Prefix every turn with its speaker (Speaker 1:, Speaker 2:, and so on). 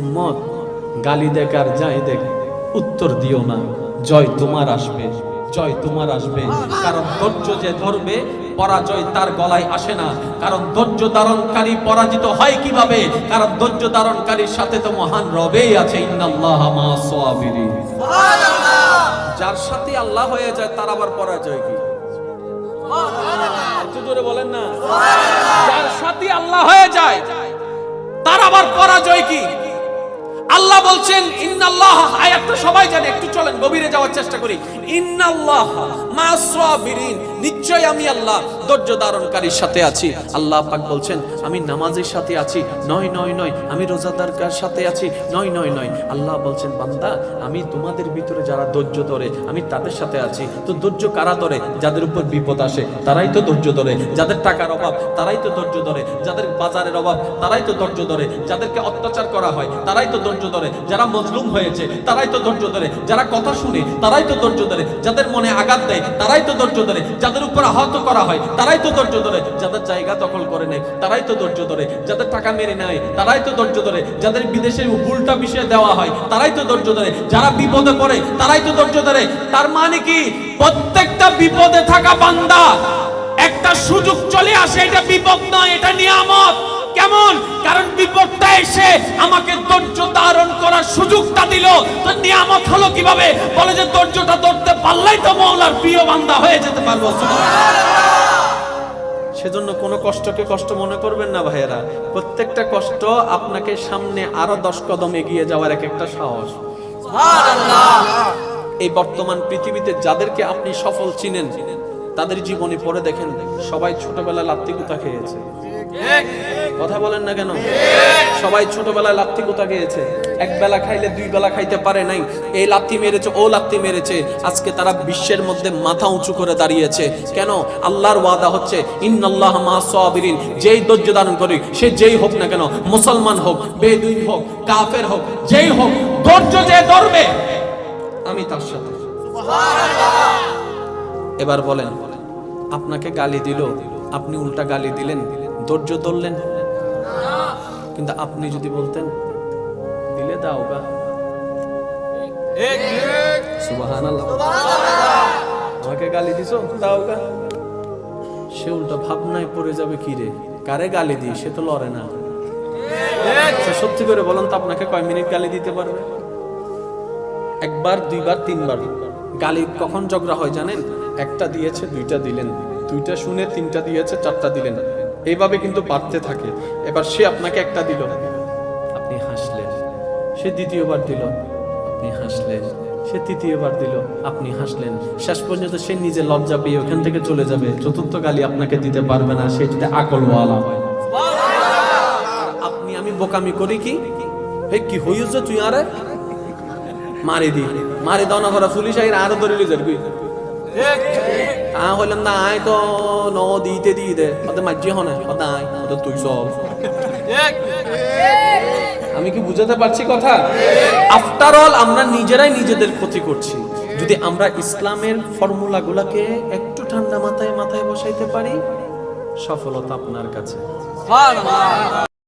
Speaker 1: উম্মত গালি দেখ আর যাই দেখ উত্তর দিও না। জয় তোমার আসবে জয় তোমার আসবে। কারণ ধৈর্য যে ধরবে পরাজয় তার গলায় আসে না। কারণ ধৈর্য ধারণকারী পরাজিত হয় কীভাবে? কারণ ধৈর্য ধারণকারীর সাথে তো মহান রবেই আছে। ইন্নাল্লাহ মা সাবিরিন। যার সাথে আল্লাহ হয়ে যায় তার আবার পরাজয় কি? একটু জোরে বলেন না। যার সাথে আল্লাহ হয়ে যায় তার আবার পরাজয় কি? আল্লাহ বলছেন, ইন্নাল্লাহ আয়াতটা সবাই জানে, একটু চলেন, গভীরে যাওয়ার চেষ্টা করি। ইন্নাল্লাহ মা সাবিরিন নিশ্চয় আমি আল্লাহ ধৈর্য ধারণকারীর সাথে আছি। আল্লাহ পাক বলছেন, আমি নামাজের সাথে আছি, নয় নয় নয়, আমি রোজাদারকার সাথে আছি, নয় নয় নয়। আল্লাহ বলছেন, বান্দা, আমি তোমাদের ভিতরে যারা ধৈর্য ধরে, আমি তাদের সাথে আছি। তো ধৈর্য কারা ধরে? যাদের উপর বিপদ আসে, তারাই তো ধৈর্য ধরে। যাদের টাকার অভাব, তারাই তো ধৈর্য ধরে। যাদের বাজারের অভাব, তারাই তো ধৈর্য ধরে। যাদেরকে অত্যাচার করা হয়, তারাই তো ধৈর্য ধরে, যারা মজলুম হয়েছে, তারাই তো ধৈর্য ধরে। যারা কথা শুনে, তারাই তো ধৈর্য ধরে। যাদের মনে আঘাত দেয়, তারাই তো ধৈর্য ধরে। যাদের উপর আহত করা হয়, তারাই তো ধৈর্য ধরে। যাদের জায়গা দখল করে নেয়, তারাই তো ধৈর্য ধরে। যাদের টাকা মেরে নেয়, তারাই তো ধৈর্য ধরে। যাদের বিদেশে উল্টা বিষয় দেওয়া হয়, তারাই তো ধৈর্য ধরে। যারা বিপদে পড়ে, তারাই তো ধৈর্য ধরে। তার মানে কি? প্রত্যেকটা বিপদে থাকা বান্দা, একটা সুযোগ চলে আসে, এটা বিপদ নয়, এটা নিয়ামত। কেমন? কারণ বিপদটা এসে আমাকে ধৈর্য ধারণ করার সুযোগটা দিল। তো নিয়ামত হলো কীভাবে? বলে যে ধৈর্যটা ধরতে পারলেই তো মৌলার প্রিয় বান্দা হয়ে যেতে পারব। সেজন্য কোনো কষ্টকে কষ্ট মনে করবেন না ভাইয়েরা। প্রত্যেকটা কষ্ট আপনাকে সামনে আরও দশ কদম এগিয়ে যাওয়ার এক একটা সাহস। এই বর্তমান পৃথিবীতে যাদেরকে আপনি সফল চিনেন তাদের জীবনে পরে দেখেন, সবাই ছোটবেলায় লাত্তি কুতা খেয়েছে। কথা বলেন না কেন? সবাই ছোটবেলায় লাত্তি কুতা খেয়েছে। এক বেলা খাইলে দুই বেলা খাইতে পারে নাই। এই লাত্তি মেরেছে, ও লাত্তি মেরেছে। আজকে তারা বিশ্বের মধ্যে মাথা উঁচু করে দাঁড়িয়েছে। কেন? আল্লাহর ওয়াদা হচ্ছে, ইন্নাল্লাহ মা সাবিরিন। যেই ধৈর্য ধারণ করি, সে যেই হোক না কেন, মুসলমান হোক, বেদুইন হোক, কাফের হোক, যেই হোক, ধৈর্য যে ধরবে, আমি তার সাথে। এবার বলেন, আপনাকে গালি দিল, আপনি উল্টা গালি দিলেন, ধৈর্য ধরলেন। কিন্তু আপনি যদি বলতেন, দিলে দাও গা। গালি সে ভাবনায় পড়ে যাবে কি রে? কারে গালি দিই? সে তো লড়ে না। সত্যি করে বলেন তো আপনাকে কয় মিনিট গালি দিতে পারবে? একবার, দুইবার, তিনবার। গালি কখন ঝগড়া হয় জানেন? একটা দিয়েছে দুইটা দিলেন। দুইটা শুনে তিনটা দিয়েছে চারটা দিলেন। এইভাবে কিন্তু বাড়তে থাকে। এবার সে আপনাকে একটা দিল। আপনি হাসলেন। সে দ্বিতীয়বার দিল। আপনি হাসলেন। সে তৃতীয়বার দিল। আপনি হাসলেন। শেষ পর্যন্ত সে নিজে লজ্জা পেয়ে ওখান থেকে চলে যাবে। চতুর্থ গালি আপনাকে দিতে পারবে না। সে যদি আকলওয়ালা হয়। আপনি আমি বোকামি করি কি? হে কি হইছে তুই আরে? মারি দি। মারি দাও না করে পুলিশ আইরা আরও ধরে লিজার হইলাম না, আয় তো ন দিতে দে মাঝি হনে আয় তুই চল। আমি কি বুঝাতে পারছি কথা? আফটার অল আমরা নিজেরাই নিজেদের ক্ষতি করছি। যদি আমরা ইসলামের ফর্মুলাগুলোকে একটু ঠান্ডা মাথায় মাথায় বসাইতে পারি, সফলতা আপনার কাছে।